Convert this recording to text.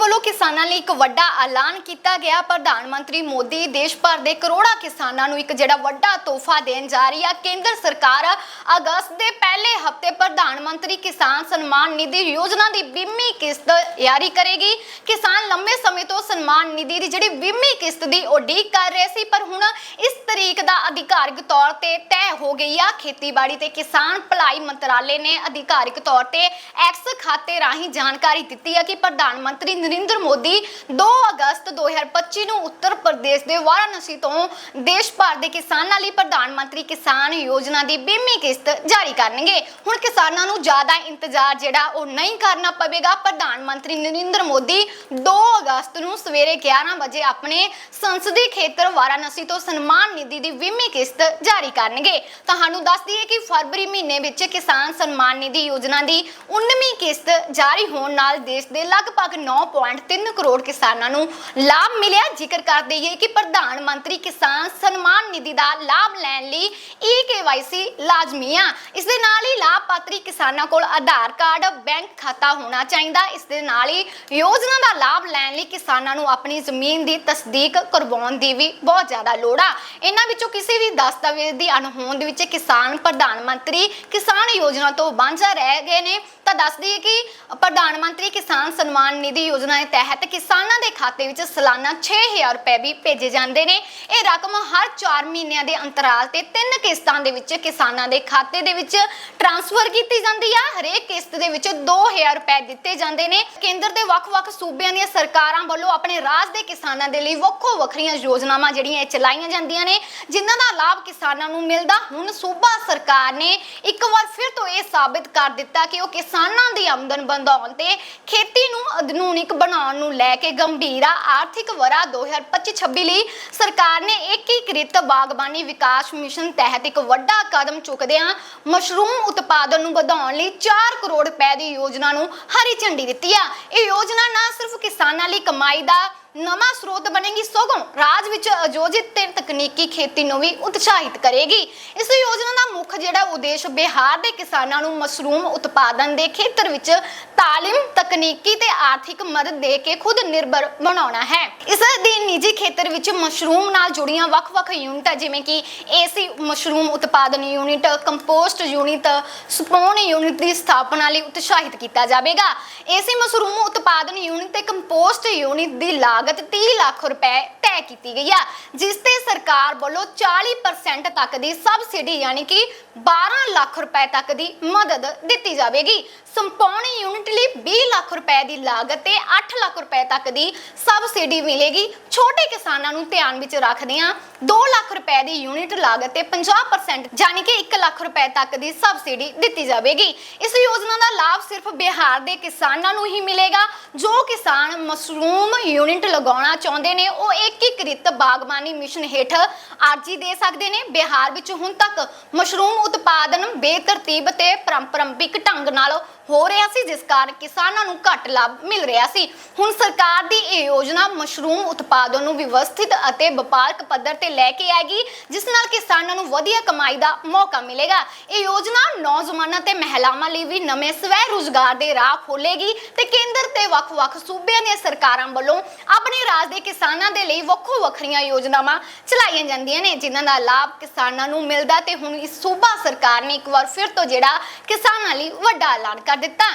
ਵੱਲੋਂ ਕਿਸਾਨਾਂ ਲਈ ਇੱਕ ਵੱਡਾ ਐਲਾਨ ਕੀਤਾ ਗਿਆ। ਪ੍ਰਧਾਨ ਮੰਤਰੀ ਮੋਦੀ ਦੇਸ਼ ਭਰ ਦੇ ਕਰੋੜਾਂ ਕਿਸਾਨਾਂ ਨੂੰ ਇੱਕ ਜਿਹੜਾ ਵੱਡਾ ਤੋਹਫਾ ਦੇਣ ਜਾ ਰਹੀ ਹੈ ਕੇਂਦਰ ਸਰਕਾਰ ਅਗਸਤ ਦੇ ਪਹਿਲੇ ਹਫ਼ਤੇ ਪ੍ਰਧਾਨ ਮੰਤਰੀ ਕਿਸਾਨ ਸਨਮਾਨ ਨਿਧੀ ਯੋਜਨਾ ਦੀ ਬੀਮੀ ਕਿਸ਼ਤ ਜਾਰੀ ਕਰੇਗੀ। ਕਿਸਾਨ ਲੰਬੇ ਸਮੇਂ ਤੋਂ ਸਨਮਾਨ ਨਿਧੀ ਦੀ ਜਿਹੜੀ ਬੀਮੀ ਕਿਸ਼ਤ ਦੀ ਉਡੀਕ ਕਰ ਰਹੇ ਸੀ, ਪਰ ਹੁਣ ਇਸ ਤਰੀਕ ਦਾ ਅਧਿਕਾਰਿਕ ਤੌਰ ਤੇ ਤੈਅ ਹੋ ਗਈ ਆ। ਖੇਤੀਬਾੜੀ ਤੇ ਕਿਸਾਨ ਭਲਾਈ ਮੰਤਰਾਲੇ ਨੇ ਅਧਿਕਾਰਿਕ ਤੌਰ ਤੇ ਐਕਸ ਖਾਤੇ ਰਾਹੀਂ ਜਾਣਕਾਰੀ ਦਿੱਤੀ ਹੈ ਕਿ ਪ੍ਰਧਾਨ ਮੰਤਰੀ ਨਰਿੰਦਰ ਮੋਦੀ 2 ਅਗਸਤ 2025 ਨੂੰ ਉੱਤਰ ਪ੍ਰਦੇਸ਼ ਦੇ ਵਾਰਾਣਸੀ ਤੋਂ ਦੇਸ਼ ਭਰ ਦੇ ਕਿਸਾਨਾਂ ਲਈ ਪ੍ਰਧਾਨ ਮੰਤਰੀ ਕਿਸਾਨ ਯੋਜਨਾ ਦੀ ਬੀਮੀ ਕਿਸ਼ਤ ਜਾਰੀ ਕਰਨਗੇ। ਹੁਣ ਕਿਸਾਨਾਂ ਨੂੰ ਜ਼ਿਆਦਾ ਇੰਤਜ਼ਾਰ ਜਿਹੜਾ ਉਹ ਨਹੀਂ ਕਰਨਾ ਪਵੇਗਾ। ਪ੍ਰਧਾਨ ਮੰਤਰੀ ਨਰਿੰਦਰ ਮੋਦੀ 2 ਅਗਸਤ ਨੂੰ ਸਵੇਰੇ 11 ਵਜੇ ਆਪਣੇ ਸੰਸਦੀ ਖੇਤਰ ਵਾਰਾਣਸੀ ਤੋਂ ਸਨਮਾਨ ਨਿਧੀ ਦੀ ਬੀਮੀ ਕਿਸ਼ਤ ਜਾਰੀ ਕਰਨਗੇ। ਤੁਹਾਨੂੰ ਦੱਸ ਦਈਏ ਕਿ ਫਰਵਰੀ ਮਹੀਨੇ ਵਿੱਚ ਕਿਸਾਨ ਸਨਮਾਨ ਨਿਧੀ ਯੋਜਨਾ ਦੀ 19ਵੀਂ ਕਿਸ਼ਤ ਜਾਰੀ ਹੋਣ ਨਾਲ ਦੇਸ਼ ਦੇ ਲਗਭਗ 9.3 ਕਰੋੜ ਕਿਸਾਨਾਂ ਨੂੰ ਲਾਭ ਮਿਲਿਆ। ਜ਼ਿਕਰ ਕਰ ਦਈਏ ਕਿ ਪ੍ਰਧਾਨ ਮੰਤਰੀ ਕਿਸਾਨ ਸਨਮਾਨ ਨਿਧੀ ਦਾ ਲਾਭ ਲੈਣ ਲਈ ਈ-ਕੇਵਾਈਸੀ ਲਾਜ਼ਮੀ ਆ। ਇਸ ਦੇ ਨਾਲ ਹੀ ਲਾਭਪਾਤਰੀ ਕਿਸਾਨਾਂ ਕੋਲ ਆਧਾਰ ਕਾਰਡ, ਬੈਂਕ ਖਾਤਾ ਹੋਣਾ ਚਾਹੀਦਾ। ਇਸ ਦੇ ਨਾਲ ਹੀ ਯੋਜਨਾ ਦਾ ਲਾਭ ਲੈਣ ਲਈ ਕਿਸਾਨਾਂ ਨੂੰ ਆਪਣੀ ਜ਼ਮੀਨ ਦੀ ਤਸਦੀਕ ਕਰਵਾਉਣ ਦੀ ਵੀ ਬਹੁਤ ਜ਼ਿਆਦਾ ਲੋੜ ਆ। ਇਹਨਾਂ ਵਿੱਚੋਂ ਕਿਸੇ ਵੀ ਦਸਤਾਵੇਜ਼ ਦੀ ਅਣਹੋਂਦ ਵਿੱਚ ਕਿਸਾਨ ਪ੍ਰਧਾਨ ਮੰਤਰੀ ਕਿਸਾਨ ਯੋਜਨਾ ਤੋਂ ਵਾਂਝਾ ਰਹਿ ਗਏ ਨੇ। ਤਾਂ ਦੱਸ ਦਈਏ ਕਿ ਪ੍ਰਧਾਨ ਮੰਤਰੀ ਕਿਸਾਨ ਸਨਮਾਨ ਨਿਧੀ ਯੋਜਨਾ ਦੇ ਤਹਿਤ ਕਿਸਾਨਾਂ ਦੇ ਖਾਤੇ ਵਿੱਚ ਸਾਲਾਨਾ 6000 ਰੁਪਏ ਵੀ ਭੇਜੇ ਜਾਂਦੇ ਨੇ। ਇਹ ਰਕਮ ਹਰ 4 ਮਹੀਨਿਆਂ ਦੇ ਅੰਤਰਾਲ ਤੇ ਤਿੰਨ ਕਿਸ਼ਤਾਂ ਦੇ ਵਿੱਚ ਕਿਸਾਨਾਂ ਦੇ ਖਾਤੇ ਦੇ ਵਿੱਚ ਟ੍ਰਾਂਸਫਰ ਕੀਤੀ ਜਾਂਦੀ ਆ। ਹਰੇਕ ਕਿਸ਼ਤ ਦੇ ਵਿੱਚ 2000 ਰੁਪਏ ਦਿੱਤੇ ਜਾਂਦੇ ਨੇ। ਕੇਂਦਰ ਦੇ ਵੱਖ-ਵੱਖ ਸੂਬਿਆਂ ਦੀਆਂ ਸਰਕਾਰਾਂ ਵੱਲੋਂ ਆਪਣੇ ਰਾਜ ਦੇ ਕਿਸਾਨਾਂ ਦੇ ਲਈ ਵੱਖੋ ਵੱਖਰੀਆਂ ਯੋਜਨਾਵਾਂ ਜਿਹੜੀਆਂ ਚਲਾਈਆਂ ਜਾਂਦੀਆਂ ਨੇ, ਜਿਨ੍ਹਾਂ ਦਾ ਲਾਭ ਕਿਸਾਨਾਂ ਨੂੰ ਮਿਲਦਾ। ਹੁਣ ਸੂਬਾ ਸਰਕਾਰ ਨੇ ਇੱਕ ਵਾਰ ਫਿਰ ਤੋਂ ਇਹ ਸਾਬਿਤ ਕਰ ਦਿੱਤਾ ਕਿ ਉਹ ਕਿਸਾਨਾਂ ਦੀ ਆਮਦਨ ਵਧਾਉਣ ਤੇ ਖੇਤੀ ਨੂੰ ਆਧੁਨਿਕ ਬਣਾਉਣ ਨੂੰ ਲੈ ਕੇ ਗੰਭੀਰ ਆਰਥਿਕ ਵਰਾ 2025-26 ਲਈ ਸਰਕਾਰ ਨੇ ਏਕੀਕ੍ਰਿਤ ਬਾਗਬਾਨੀ ਵਿਕਾਸ ਮਿਸ਼ਨ ਤਹਿਤ ਇੱਕ ਵੱਡਾ ਕਦਮ ਚੁੱਕਦਿਆਂ ਮਸ਼ਰੂਮ ਉਤਪਾਦਨ ਨੂੰ ਵਧਾਉਣ ਲਈ 4 ਕਰੋੜ ਰੁਪਏ ਦੀ ਯੋਜਨਾ ਨੂੰ ਹਰੀ ਝੰਡੀ ਦਿੱਤੀ ਆ। ਇਹ ਯੋਜਨਾ ਨਾ ਸਿਰਫ ਕਿਸਾਨਾਂ ਲਈ ਕਮਾਈ ਦਾ ਨਵਾਂ ਸਰੋਤ ਬਣੇਗੀ ਸਗੋਂ। ਰਾਜ ਵਿੱਚ ਆਯੋਜਿਤ ਤੇ ਤਕਨੀਕੀ ਖੇਤੀ ਨੂੰ ਵੀ ਉਤਸ਼ਾਹਿਤ ਕਰੇਗੀ। ਇਸ ਯੋਜਨਾ ਦਾ ਮੁੱਖ ਜਿਹੜਾ ਉਦੇਸ਼ ਬਿਹਾਰ ਦੇ ਕਿਸਾਨਾਂ ਨੂੰ ਮਸ਼ਰੂਮ ਉਤਪਾਦਨ ਦੇ ਖੇਤਰ ਵਿੱਚ ਤਾਲੀਮ, ਤਕਨੀਕੀ ਤੇ ਆਰਥਿਕ ਮਦਦ ਦੇ ਕੇ ਖੁਦ ਨਿਰਭਰ ਬਣਾਉਣਾ ਹੈ। ਇਸ ਦੀ ਨਿੱਜੀ ਖੇਤਰ ਵਿੱਚ ਮਸ਼ਰੂਮ ਨਾਲ ਜੁੜੀਆਂ ਵੱਖ-ਵੱਖ ਯੂਨਿਟਾਂ ਜਿਵੇਂ ਕਿ ਏਸੀ ਮਸ਼ਰੂਮ ਉਤਪਾਦਨ unit, compost unit, spawn unit ਦੀ ਸਥਾਪਨਾ ਲਈ ਉਤਸ਼ਾਹਿਤ ਕੀਤਾ ਜਾਵੇਗਾ। ਏਸੀ ਮਸ਼ਰੂਮ ਉਤਪਾਦਨ ਯੂਨਿਟ ਤੇ ਕੰਪੋਸਟ ਯੂਨਿਟ ਦੀ ਲਾਭ ਲਾਗਤ 30 ਲੱਖ ਰੁਪਏ ਤੈਅ ਕੀਤੀ ਗਈ ਆ, ਜਿਸ ਤੇ ਸਰਕਾਰ ਵੱਲੋਂ 40% ਤੱਕ ਦੀ ਸਬਸਿਡੀ ਯਾਨੀ ਕਿ 12 ਲੱਖ ਰੁਪਏ ਤੱਕ ਦੀ ਮਦਦ ਦਿੱਤੀ ਜਾਵੇਗੀ। ਸੰਪੂर्ण ਯੂਨਿਟ ਲਈ ਲੱਖ ਰੁਪਏ ਦੀ ਲਾਗਤ ਤੇ 8 ਲੱਖ ਰੁਪਏ ਤੱਕ ਦੀ ਸਬਸਿਡੀ ਮਿਲੇਗੀ। ਛੋਟੇ ਕਿਸਾਨਾਂ ਨੂੰ ਧਿਆਨ ਵਿੱਚ ਰੱਖਦਿਆਂ 2 ਲੱਖ ਰੁਪਏ ਦੀ ਯੂਨਿਟ ਲਾਗਤ ਤੇ 50% ਯਾਨੀ ਕਿ 1 ਲੱਖ ਰੁਪਏ ਤੱਕ ਦੀ ਸਬਸਿਡੀ ਦਿੱਤੀ ਜਾਵੇਗੀ। ਇਸ ਯੋਜਨਾ ਦਾ ਲਾਭ ਸਿਰਫ ਬਿਹਾਰ ਦੇ ਕਿਸਾਨਾਂ ਨੂੰ ਹੀ ਮਿਲੇਗਾ। ਜੋ ਕਿਸਾਨ ਮਸ਼ਰੂਮ ਯੂਨਿਟ ਲਗਾਉਣਾ ਚਾਹੁੰਦੇ ਨੇ, ਉਹ ਏਕੀਕ੍ਰਿਤ ਬਾਗਬਾਨੀ ਮਿਸ਼ਨ ਹੇਠ ਅਰਜ਼ੀ ਦੇ ਸਕਦੇ ਨੇ। ਬਿਹਾਰ ਵਿੱਚ ਹੁਣ ਤੱਕ ਮਸ਼ਰੂਮ ਉਤਪਾਦਨ ਬੇਤਰਤੀਬ ਤੇ ਪਰੰਪਰਾਗਤ ਢੰਗ ਨਾਲ ਹੋ ਰਿਹਾ ਸੀ, ਜਿਸ ਕਾਰਨ ਕਿਸਾਨਾਂ ਨੂੰ ਘੱਟ ਲਾਭ ਮਿਲ ਰਿਹਾ ਸੀ। ਹੁਣ ਸਰਕਾਰ ਦੀ ਇਹ ਯੋਜਨਾ ਮਸ਼ਰੂਮ ਉਤਪਾਦਨ ਨੂੰ ਵਿਵਸਥਿਤ ਅਤੇ ਵਪਾਰਕ ਪੱਧਰ ਤੇ ਲੈ ਕੇ ਆਏਗੀ, ਜਿਸ ਨਾਲ ਕਿਸਾਨਾਂ ਨੂੰ ਵਧੀਆ ਕਮਾਈ ਦਾ ਮੌਕਾ ਮਿਲੇਗਾ। ਇਹ ਯੋਜਨਾ ਨੌਜਵਾਨਾਂ ਤੇ ਮਹਿਲਾਵਾਂ ਲਈ ਵੀ ਨਵੇਂ ਸਵੈ ਰੁਜ਼ਗਾਰ ਦੇ ਰਾਹ ਖੋਲੇਗੀ ਤੇ ਕੇਂਦਰ ਤੇ ਵੱਖ-ਵੱਖ ਸੂਬਿਆਂ ਦੀਆਂ ਸਰਕਾਰਾਂ ਵੱਲੋਂ ਆਪਣੇ ਰਾਜ ਦੇ ਕਿਸਾਨਾਂ ਦੇ ਲਈ ਵੱਖੋ ਵੱਖਰੀਆਂ ਯੋਜਨਾਵਾਂ ਚਲਾਈਆਂ ਜਾਂਦੀਆਂ ਨੇ, ਜਿਨ੍ਹਾਂ ਦਾ ਲਾਭ ਕਿਸਾਨਾਂ ਨੂੰ ਮਿਲਦਾ ਤੇ ਹੁਣ ਇਸ ਸੂਬਾ ਸਰਕਾਰ ਨੇ ਇੱਕ ਵਾਰ ਫਿਰ ਤੋਂ ਜਿਹੜਾ ਕਿਸਾਨਾਂ ਲਈ ਵੱਡਾ ਐਲਾਨ ਕਰ ਦਿੱਤਾ?